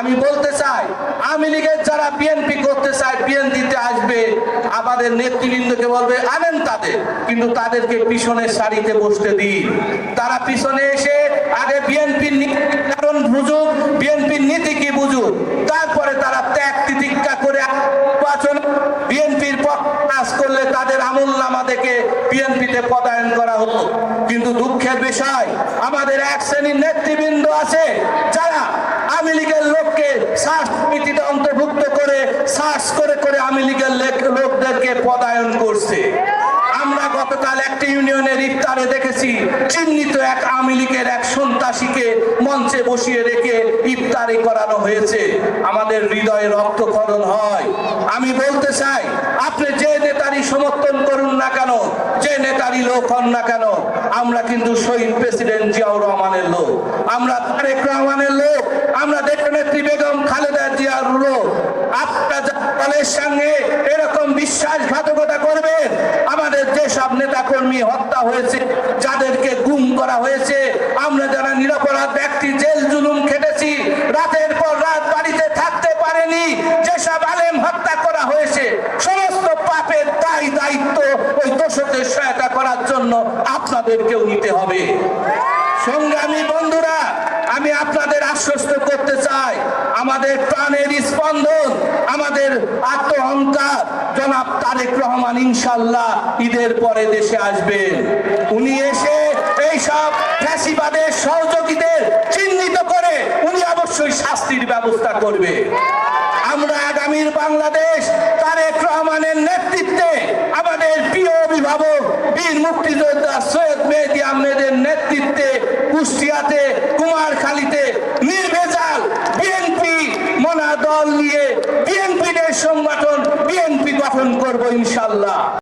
আমি বলতে চাই, আওয়ামী লীগের যারা বিএনপি করতে চায় বিএনপিতে আসবে, আমাদের নেতৃবৃন্দকে বলবে, আনেন তাদের, কিন্তু তাদেরকে পিছনে সারিতে বসতে দিই তারা পিছনে এসে আগে বিএনপির কারণ বুঝুক বিএনপির নীতি কি বুঝুক, তারপরে তারা ত্যাগ তিতিক্ষা করে নির্বাচন বিএনপির কাজ করলে তাদের আমল নামা দেখে বিএনপিতে পদায়ন করা হতো। কিন্তু দুঃখের বিষয়, আমাদের এক শ্রেণির নেতৃবৃন্দ আছে যারা আওয়ামী লীগের লোককে সার্চ অন্তর্ভুক্ত করে সার্চ করে করে আওয়ামী লীগের লোকদেরকে পদায়ন করছে। আমরা গতকাল একটা ইউনিয়নের ইফতারে দেখেছি, চিহ্নিত এক আওয়ামী লীগের এক সন্ত্রাসীকে মঞ্চে বসিয়ে রেখে ইফতারি করানো হয়েছে। আমাদের হৃদয়ে রক্তক্ষরণ হয়। আমি বলতে চাই, আপনি যে নেতারই সমর্থন করুন না কেন, যে নেতারই লোক হন না কেন, আমরা কিন্তু শহীদ প্রেসিডেন্ট জিয়াউর রহমানের লোক। আমরা তারেক রহমানের লোক, আমরা দলের সঙ্গে এরকম বিশ্বাসঘাতকতা করবেন। আমাদের যেসব নেতা কর্মী হত্যা হয়েছে, যাদেরকে গুম করা হয়েছে, আমরা যারা নিরপরাধ ব্যক্তি, জেল জুলুম খেটেছি, রাতের পর রাত বাড়িতে থাকতে পারেনি, যেসব আলেম হত্যা করা হয়েছে, সমস্ত পাপের দায় দায়িত্ব ওই দোষকের সহায়তা করার জন্য আপনাদেরকেও নিতে হবে। সংগ্রামী বন্ধুরা, আমি আপনাদের আশ্বস্ত করতে চাই, আমাদের প্রাণের স্পন্দন, আমাদের আত্মহংকার। জনাব তারেক রহমান ইনশাল্লাহ ঈদের পরে দেশে আসবেন উনি এসে এই সব ফ্যাসিবাদের সহযোগীদের চিহ্নিত করে উনি অবশ্যই শাস্তির ব্যবস্থা করবে। আমরা আগামীর বাংলাদেশ তারেক রহমানের নেতৃত্বে আমাদের প্রিয় অভিভাবক বীর মুক্তিযোদ্ধা কুষ্টিয়াতে কুমারখালীতে নির্ভেজাল বিএনপি মনা দল নিয়ে বিএনপি সংগঠন বিএনপি গঠন করব ইনশাল্লাহ।